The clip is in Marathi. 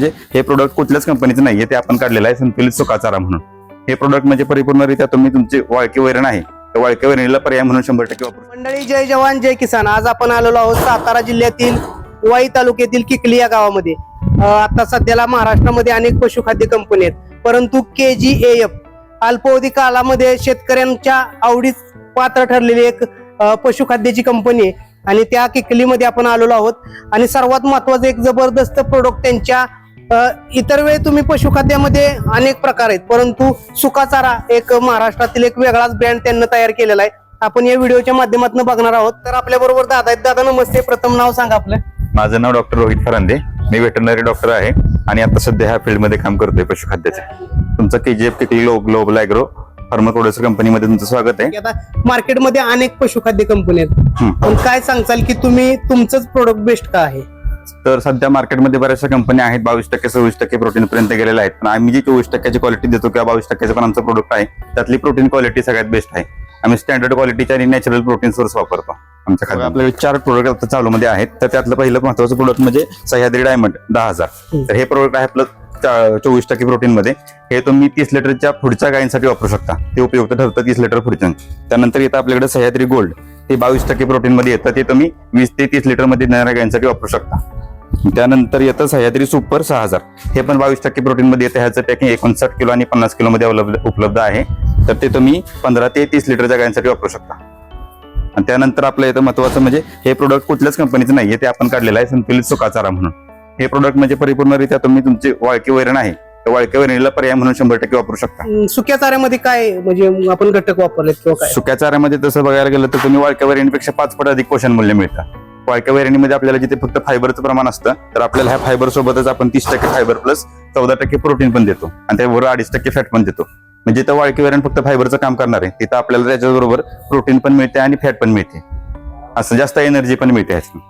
म्हणजे हे प्रोडक्ट कुठल्याच कंपनीचं नाहीये ते आपण काढलेलं आहे संतुलित सुकाचारा म्हणून. हे प्रोडक्ट म्हणजे परिपूर्णरित्या तुम्ही तुमचे वाळकी वैरण आहे. त्या वाळकी वैरणीला पर्याय म्हणून शंभर टक्के वापर मंडळी जय जवान जय किसान. आज आपण आलेलो आहोत सातारा जिल्ह्यातील वाई तालुक्यातील किकली या गावामध्ये. आता सध्याला महाराष्ट्रामध्ये अनेक पशुखाद्य कंपनी आहेत. परंतु के जी एफ अल्पावधी कालामध्ये शेतकऱ्यांच्या आवडीस पात्र ठरलेली एक पशुखाद्याची कंपनी आहे. आणि त्या किकलीमध्ये आपण आलेलो आहोत. आणि सर्वात महत्वाचं एक जबरदस्त प्रोडक्ट त्यांच्या इतर वेळी तुम्ही पशुखाद्यामध्ये अनेक प्रकार आहेत परंतु सुकाचारा एक महाराष्ट्रातील एक वेगळाच ब्रँड त्यांनी तयार केलेला आहे. आपण या व्हिडिओच्या माध्यमातून बघणार आहोत. तर आपल्या बरोबर दादा आहेत. दादा नमस्ते. प्रथम नाव सांगा आपलं. माझं नाव डॉक्टर रोहित फरांदे. मी वेटरनरी डॉक्टर आहे आणि आता सध्या ह्या फील्डमध्ये काम करतोय पशुखाद्याचे. तुमचं K G F Kikli global agro pharma producer कंपनीमध्ये तुमचं स्वागत आहे. आता मार्केटमध्ये अनेक पशुखाद्य कंपनी आहेत. पण काय सांगचाल की तुम्ही तुमचंच प्रोडक्ट बेस्ट का आहे? तर सध्या मार्केटमध्ये बऱ्याचशा कंपन्या आहेत बावीस टक्के सव्वीस टक्के प्रोटीन पर्यंत गेलेल्या आहेत. पण आम्ही जी चोवीस टक्क्याची क्वालिटी देतो किंवा बावीस टक्क्याचं पण आमचं प्रोडक्ट आहे त्यातली प्रोटीन क्वालिटी सगळ्यात बेस्ट आहे. आम्ही स्टँडर्ड क्वालिटीचे आणि नॅचरल प्रोटीन सोर्स वापरतो आमच्या खाली आपल्याकडे चार प्रोडक्ट आता चालू मध्ये आहेत. तर त्यातलं पहिलं महत्वाचं प्रोडक्ट म्हणजे सह्याद्री डायमंड दहा हजार. तर हे प्रोडक्ट आहे आपलं चा- चोवीस टक्के प्रोटीन मध्ये. हे तुम्ही तीस लिटरच्या पुढच्या गायींसाठी वापरू शकता. ते उपयुक्त ठरतं तीस लिटर पुढच्या त्यानंतर येतं आपल्याकडे सह्याद्री गोल्ड ते बावीस टक्के प्रोटीन मध्ये येतं. ते तुम्ही वीस ते तीस लिटरमध्ये देणाऱ्या गायींसाठी वापरू शकता. त्यानंतर येतं सह्याद्री सुपर सहा हजार. हे पण बावीस टक्के प्रोटीन मध्ये येतं. ह्याचं पॅकिंग एकोणसाठ किलो आणि पन्नास किलो मध्ये उपलब्ध उपलब्ध आहे. तर ते तुम्ही पंधरा ते तीस लिटरच्या गायींसाठी वापरू शकता. आणि त्यानंतर आपलं येतं महत्वाचं म्हणजे हे प्रोडक्ट कुठल्याच कंपनीचं नाहीये. ते आपण काढलेलं आहे संतुलित सुकाचारा म्हणून. हे प्रोडक्ट म्हणजे परिपूर्णरित्या तुम्ही तुमची वाळकी वैरण आहे. त्या वाळकी वैरणीला पर्याय म्हणून शंभर टक्के वापरू शकता. सुक्या चाऱ्यामध्ये काय म्हणजे आपण घटक किंवा काय? सुक्या चाऱ्यामध्ये तसं बघायला गेलं तर तुम्ही वाळक्या वैरणीपेक्षा पाच पट अधिक पोषण मूल्य मिळतं. वाळक्या वैरणीमध्ये आपल्याला जिथे फक्त फायबरचं प्रमाण असतं तर आपल्याला ह्या फायबर सोबतच आपण तीस टक्के फायबर प्लस चौदा टक्के प्रोटीन पण देतो. आणि त्याबरोबर अडीच टक्के फॅट पण देतो. म्हणजे तर वाळकी वैरण फक्त फायबरचं काम करणार आहे. तिथं आपल्याला त्याच्याबरोबर प्रोटीन पण मिळते आणि फॅट पण मिळते. असं जास्त एनर्जी पण मिळते ह्याच्यातून